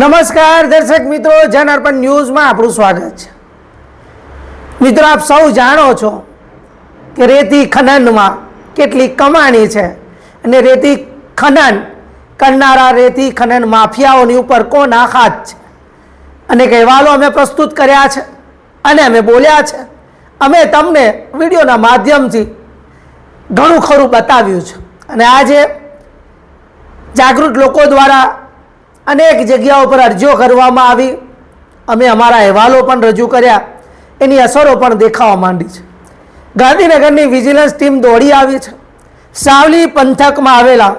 નમસ્કાર દર્શક મિત્રો જન અર્પણ ન્યૂઝમાં આપણું સ્વાગત છે. મિત્રો, આપ સૌ જાણો છો કે રેતી ખનનમાં કેટલી કમાણી છે અને રેતી ખનન કરનારા રેતી ખનન માફિયાઓની ઉપર કોણ આઘાત છે? અને અહેવાલો અમે પ્રસ્તુત કર્યા છે અને અમે બોલ્યા છે. અમે તમને વિડીયોના માધ્યમથી ઘણું ખરું બતાવ્યું છે. અને આજે જાગૃત લોકો દ્વારા અનેક જગ્યાઓ પર અરજીઓ કરવામાં આવી. અમે અમારા અહેવાલો પણ રજૂ કર્યા. એની અસરો પણ દેખાવા માંડી છે. ગાંધીનગરની વિજિલન્સ ટીમ દોડી આવી છે. સાવલી પંથકમાં આવેલા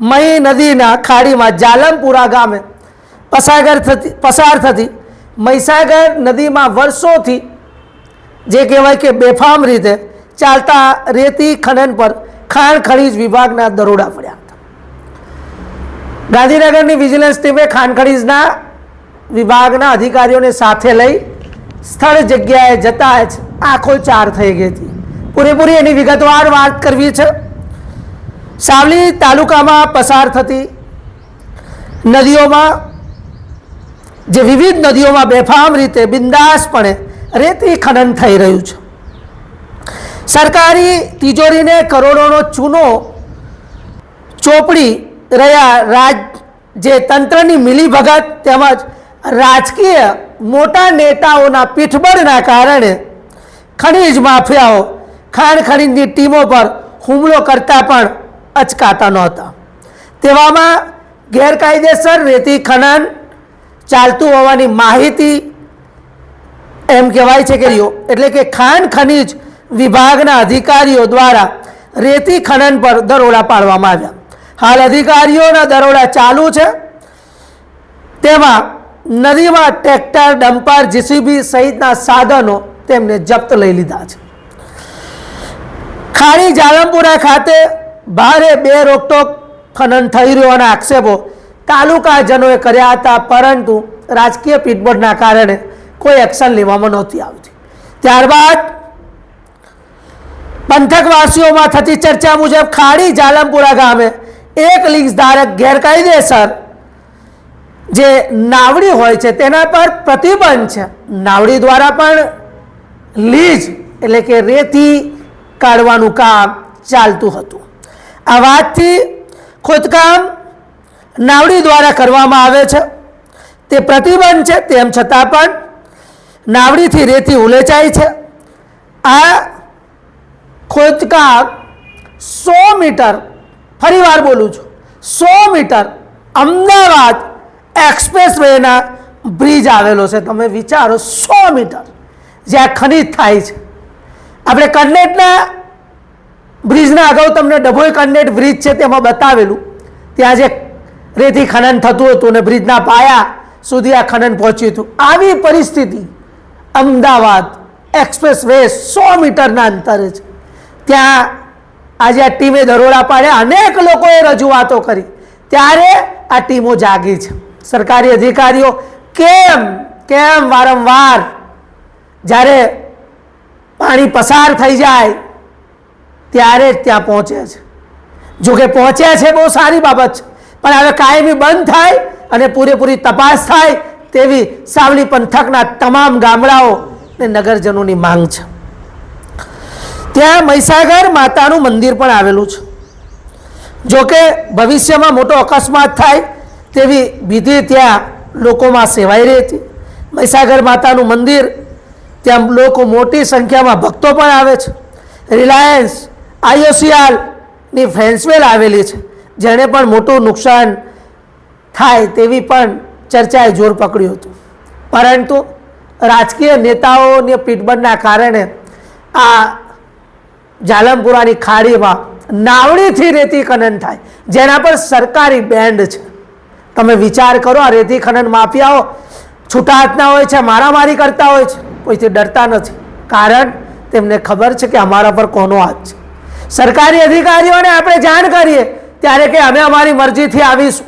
મહી નદીના ખાડીમાં જાલમપુરા ગામે પસાગર થતી, પસાર થતી મહીસાગર નદીમાં વર્ષોથી જે કહેવાય કે બેફામ રીતે ચાલતા રેતી ખનન પર ખાણ ખનીજ વિભાગના દરોડા પડ્યા. ગાંધીનગરની વિજિલન્સ ટીમે ખાણ વિભાગના અધિકારીઓને સાથે લઈ સ્થળ જગ્યાએ જતા જ આંખો ચાર થઈ ગઈ હતી. પૂરેપૂરી એની વિગતવાર વાત કરવી છે. સાવલી તાલુકામાં પસાર થતી નદીઓમાં, જે વિવિધ નદીઓમાં બેફામ રીતે બિંદાસપણે રેતી ખનન થઈ રહ્યું છે. સરકારી તિજોરીને કરોડોનો ચૂનો ચોપડી રહ્યા રાજ જે તંત્રની મિલીભગત તેમજ રાજકીય મોટા નેતાઓના પીઠબળના કારણે ખનીજ માફિયાઓ, ખાણ ખનીજની ટીમો પર હુમલો કરતા પણ અચકાતા નહોતા. તેવામાં ગેરકાયદેસર રેતી ખનન ચાલતું હોવાની માહિતી એમ કહેવાય છે કે એટલે કે ખાણ ખનીજ વિભાગના અધિકારીઓ દ્વારા રેતી ખનન પર દરોડા પાડવામાં આવ્યા. હાલ અધિકારીઓના દરોડા ચાલુ છે. તેમાં નદીમાં ટ્રેક્ટર, ડમ્પર, જીસીબી સહિતના સાધનો તેમને જપ્ત લઈ લીધા છે. ખાણી જાલમપુરા ખાતે ભારે બે રોકટોક ખનન થઈ રહ્યોના આક્ષેપો તાલુકાજનોએ કર્યા હતા, પરંતુ રાજકીય પીઠબળના કારણે કોઈ એક્શન લેવામાં નહોતી આવતી. ત્યારબાદ પંથકવાસીઓમાં થતી ચર્ચા મુજબ ખાડી જાલમપુરા ગામે એક લીઝ ધારક ગેરકાયદેસર જે નાવડી હોય છે, તેના પર પ્રતિબંધ છે. નાવડી દ્વારા પણ લીઝ, એટલે કે રેતી કાઢવાનું કામ ચાલતું હતું. આ વાતથી ખોદકામ નાવડી દ્વારા કરવામાં આવે છે. તે પ્રતિબંધ છે, તેમ છતાં પણ નાવડીથી રેતી ઉલેચાય છે. આ ખોદકામ સો મીટર ફરી વાર બોલું છું. સો મીટર અમદાવાદ એક્સપ્રેસ વેના બ્રિજ આવેલો છે. તમે વિચારો સો મીટર જ્યાં ખનીજ થાય છે. આપણે કન્નેટના બ્રિજના અગાઉ તમને ડભોઈ કન્નેટ બ્રિજ છે તેમાં બતાવેલું. ત્યાં જે રેતી ખનન થતું હતું ને બ્રિજના પાયા સુધી આ ખનન પહોંચ્યું હતું. આવી પરિસ્થિતિ અમદાવાદ એક્સપ્રેસ વે સો મીટરના અંતરે છે. ત્યાં આજે આ ટીમે દરોડા પાડ્યા, અનેક લોકોએ રજૂઆતો કરી. ત્યારે આ ટીમો જાગી છે. સરકારી અધિકારીઓ કેમ કેમ વારંવાર જ્યારે પાણી પસાર થઈ જાય, ત્યારે જ ત્યાં પહોંચે છે. જોકે પહોંચ્યા છે બહુ સારી બાબત છે. પણ હવે કાયમી બંધ થાય અને પૂરેપૂરી તપાસ થાય તેવી સાવલી પંથકના તમામ ગામડાઓ અને નગરજનોની માંગ છે. ત્યાં મહીસાગર માતાનું મંદિર પણ આવેલું છે. જોકે ભવિષ્યમાં મોટો અકસ્માત થાય તેવી વિધિ ત્યાં લોકોમાં સેવાઈ રહી હતી. મહીસાગર માતાનું મંદિર ત્યાં લોકો મોટી સંખ્યામાં ભક્તો પણ આવે છે. રિલાયન્સ આઈઓસીઆરની ફેન્સવેલ આવેલી છે. જેણે પણ મોટું નુકસાન થાય તેવી પણ ચર્ચાએ જોર પકડ્યું હતું. પરંતુ રાજકીય નેતાઓની પીઠબળના કારણે આ જાલમપુરાની ખાડીમાં નાવડીથી રેતી ખનન થાય. જેના પર સરકારી બેન્ડ છે. તમે વિચાર કરો, આ રેતી ખનન માફિયાઓ છૂટા હાથના હોય છે, મારામારી કરતા હોય છે. કોઈથી ડરતા નથી. કારણ તેમને ખબર છે કે અમારા પર કોનો હાથ છે. સરકારી અધિકારીઓને આપણે જાણ કરીએ ત્યારે કે અમે અમારી મરજીથી આવીશું.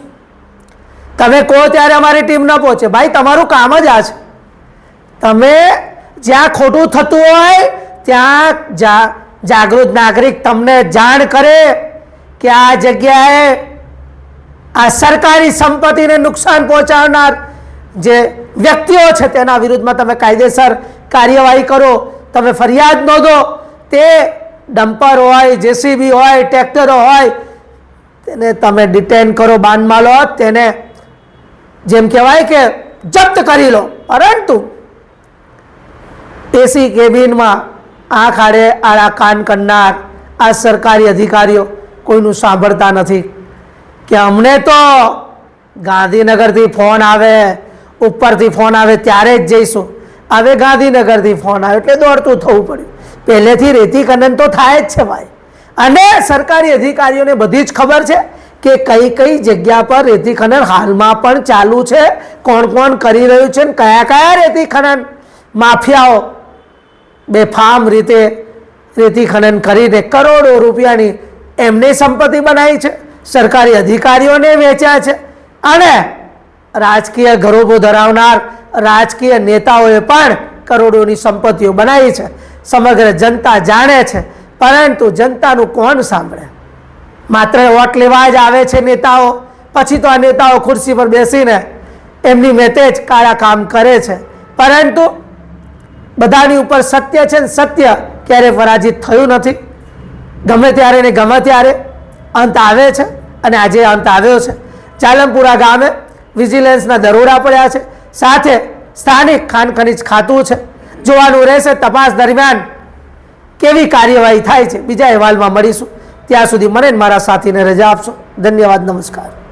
તમે કહો ત્યારે અમારી ટીમ ન પહોંચે. ભાઈ, તમારું કામ જ આ છે. તમે જ્યાં ખોટું થતું હોય, ત્યાં જા જાગૃત નાગરિક તમને જાણ કરે કે આ જગ્યાએ આ સરકારી સંપત્તિને નુકસાન પહોંચાડનાર જે વ્યક્તિઓ છે તેના વિરુદ્ધમાં તમે કાયદેસર કાર્યવાહી કરો, તમે ફરિયાદ નોંધો. તે ડમ્પર હોય, જેસીબી હોય, ટ્રેક્ટરો હોય, તેને તમે ડિટેન કરો બાનમાં લો તેને જેમ કહેવાય કે જપ્ત કરી લો. પરંતુ એસી કેબિનમાં આંખ આડે આડા કાન કરનાર આ સરકારી અધિકારીઓ કોઈનું સાંભળતા નથી. કે અમને તો ગાંધીનગરથી ફોન આવે, ઉપરથી ફોન આવે, ત્યારે જ જઈશું. હવે ગાંધીનગરથી ફોન આવે એટલે દોડતું થવું પડ્યું. પહેલેથી રેતી ખનન તો થાય જ છે ભાઈ. અને સરકારી અધિકારીઓને બધી જ ખબર છે કે કઈ કઈ જગ્યા પર રેતી ખનન હાલમાં પણ ચાલુ છે, કોણ કોણ કરી રહ્યું છે ને કયા કયા રેતી ખનન માફિયાઓ બેફામ રીતે રેતી ખનન કરીને કરોડો રૂપિયાની એમની સંપત્તિ બનાવી છે. સરકારી અધિકારીઓને વેચ્યા છે. અને રાજકીય ગરોબો ધરાવનાર રાજકીય નેતાઓએ પણ કરોડોની સંપત્તિઓ બનાવી છે. સમગ્ર જનતા જાણે છે. પરંતુ જનતાનું કોણ સાંભળે? માત્ર વોટ લેવા જ આવે છે નેતાઓ. પછી તો આ નેતાઓ ખુરશી પર બેસીને એમની મેતે જ કાળા કામ કરે છે. પરંતુ બધાની ઉપર સત્ય છે ને સત્ય ક્યારે પરાજિત થયું નથી. ગમે ત્યારે ને ગમે ત્યારે અંત આવે છે અને આજે અંત આવ્યો છે. ચાલમપુરા ગામે વિજિલન્સના દરોડા પડ્યા છે. સાથે સ્થાનિક ખાન ખનીજ ખાતું છે. જોવાનું રહેશે તપાસ દરમિયાન કેવી કાર્યવાહી થાય છે. બીજા અહેવાલમાં મળીશું. ત્યાં સુધી મને મારા સાથીને રજા આપશો. ધન્યવાદ, નમસ્કાર.